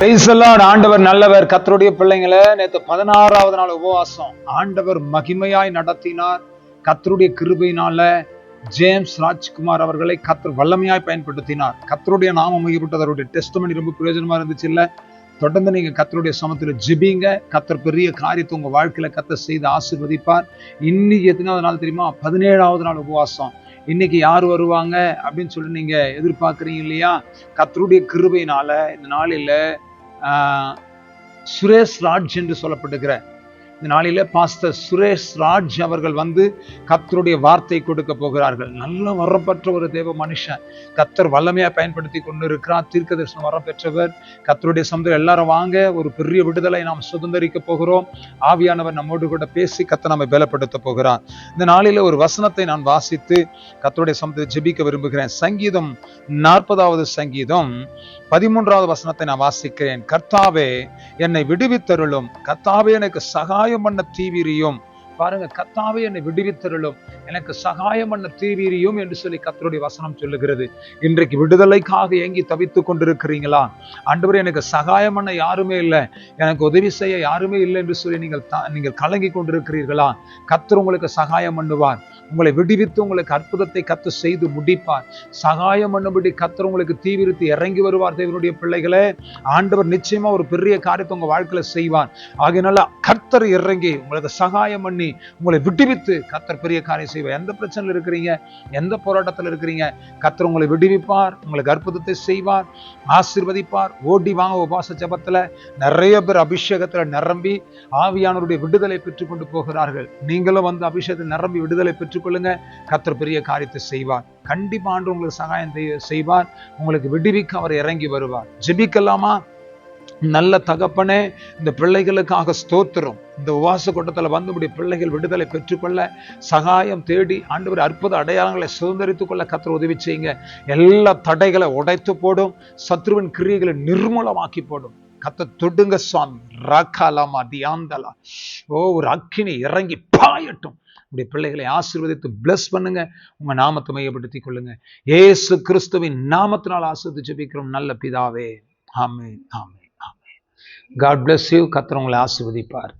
ஆண்டவர் நல்லவர். கத்தருடைய பிள்ளைங்களை நேற்று பதினாறாவது நாள் உபவாசம். ஆண்டவர் மகிமையாய் நடத்தினார். கத்தருடைய கிருபையினால ஜேம்ஸ் ராஜ்குமார் அவர்களை கத்தர் வல்லமையாய் பயன்படுத்தினார். கத்தருடைய நாமம் மையப்பட்டது அவருடைய டெஸ்ட் ரொம்ப பிரயோஜனமா இருந்துச்சு இல்ல? தொடர்ந்து நீங்க கத்தருடைய சமத்துல ஜிபிங்க. கத்தர் பெரிய காரியத்தை உங்க வாழ்க்கையில கத்தர் செய்து ஆசிர்வதிப்பார். இன்னைக்கு எத்தனாவது நாள் தெரியுமா? பதினேழாவது நாள் உபவாசம். இன்னைக்கு யார் வருவாங்க அப்படின்னு சொல்லி நீங்க எதிர்பார்க்குறீங்க இல்லையா? கத்தருடைய கிருபையினால இந்த நாளில் ஆஹ், சுரேஷ் ராஜ் என்று சொல்லப்பட்டுக்கிற இந்த நாளில பாஸ்டர் சுரேஷ் ராஜ் அவர்கள் வந்து கத்தருடைய வார்த்தை கொடுக்க போகிறார்கள். நல்ல வரப்பெற்ற ஒரு தேவ மனுஷன். கத்தர் வல்லமையா பயன்படுத்தி கொண்டு இருக்கிறார் தீர்க்க தரிசனம் வரம் பெற்றவர். கத்தருடைய சமுதாயம் எல்லாரும் வாங்க. ஒரு பெரிய விடுதலை நாம் சுதந்திரிக்க போகிறோம். ஆவியானவர் நம்மோடு கூட பேசி கத்தை நம்மை பலப்படுத்த போகிறார். இந்த நாளில ஒரு வசனத்தை நான் வாசித்து கத்தருடைய சமுதாயத்தை ஜெபிக்க விரும்புகிறேன். சங்கீதம் நாற்பதாவது சங்கீதம் பதிமூன்றாவது வசனத்தை நான் வாசிக்கிறேன். கர்த்தாவே என்னை விடுவித்தருளும். கர்த்தாவே எனக்கு சகா மாயமன்ன தீவிரியும். பாருங்க கத்தாவே என்னை விடுவித்தருளும். எனக்கு சகாயம் பண்ண தீவிரியும் என்று சொல்லி கத்தருடைய வசனம் சொல்லுகிறது. இன்றைக்கு விடுதலைக்காக ஏங்கி தவித்து கொண்டிருக்கிறீங்களா? ஆண்டவரே எனக்கு சகாயம் பண்ண யாருமே இல்லை. எனக்கு உதவி செய்ய யாருமே இல்லை என்று சொல்லி நீங்கள் நீங்கள் கலங்கி கொண்டிருக்கிறீர்களா? கத்தர் உங்களுக்கு சகாயம் பண்ணுவார். உங்களை விடுவித்து உங்களுக்கு அற்புதத்தை கத்து செய்து முடிப்பார். சகாயம் பண்ணும்படி கத்தர் உங்களுக்கு தீவிரித்து இறங்கி வருவார் தேவனுடைய பிள்ளைகளே. ஆண்டவர் நிச்சயமா ஒரு பெரிய காரியத்தை உங்க வாழ்க்கையில செய்வார். ஆகையினால கர்த்தர் இறங்கி உங்களுக்கு சகாயம் பண்ணி பண்ணி உங்களை விடுவித்து கத்தர் பெரிய காரியம் செய்வார். எந்த பிரச்சனையில் இருக்கிறீங்க? எந்த போராட்டத்தில் இருக்கிறீங்க? கத்தர் உங்களை விடுவிப்பார் உங்களுக்கு அற்புதத்தை செய்வார் ஆசிர்வதிப்பார். ஓடி வாங்க உபாச ஜபத்தில். நிறைய பேர் அபிஷேகத்தில் நிரம்பி ஆவியானவருடைய விடுதலை பெற்றுக்கொண்டு போகிறார்கள். நீங்களும் வந்து அபிஷேகத்தில் நிரம்பி விடுதலை பெற்றுக்கொள்ளுங்க. கத்தர் பெரிய காரியத்தை செய்வார். கண்டிப்பாக ஆண்டு உங்களுக்கு சகாயம் செய்வார். உங்களுக்கு விடுவிக்க அவர் இறங்கி வருவார். ஜெபிக்கலாமா? நல்ல தகப்பனே இந்த பிள்ளைகளுக்காக ஸ்தோத்திரம். இந்த உவாச கூட்டத்தில் வந்து முடிய பிள்ளைகள் விடுதலை பெற்றுக்கொள்ள சகாயம் தேடி ஆண்டவர் அற்புத அடையாளங்களை சுதந்திரித்துக் கொள்ள கத்தர் உதவி செய்யுங்க. எல்லா தடைகளை உடைத்து போடும் சத்ருவின் கிரியைகளை நிர்மூலமாக்கி போடும். கத்த தொடுங்க சுவாமி. ரகலமா தியாந்தலா. ஓ ஒரு அக்கினி இறங்கி பாயட்டும். உடைய பிள்ளைகளை ஆசீர்வதித்து பிளஸ் பண்ணுங்க. உங்க நாமத்தை மையப்படுத்திக் கொள்ளுங்க. ஏசு கிறிஸ்துவின் நாமத்தினால் ஆசீர்வதித்து ஜெபிக்கிறோம். நல்ல பிதாவே. ஆமே ஆமே காட் பிளஸ் யூ கத்தர் ஆசிர்வதிப்பார். ஆசீர்வதிப்பார்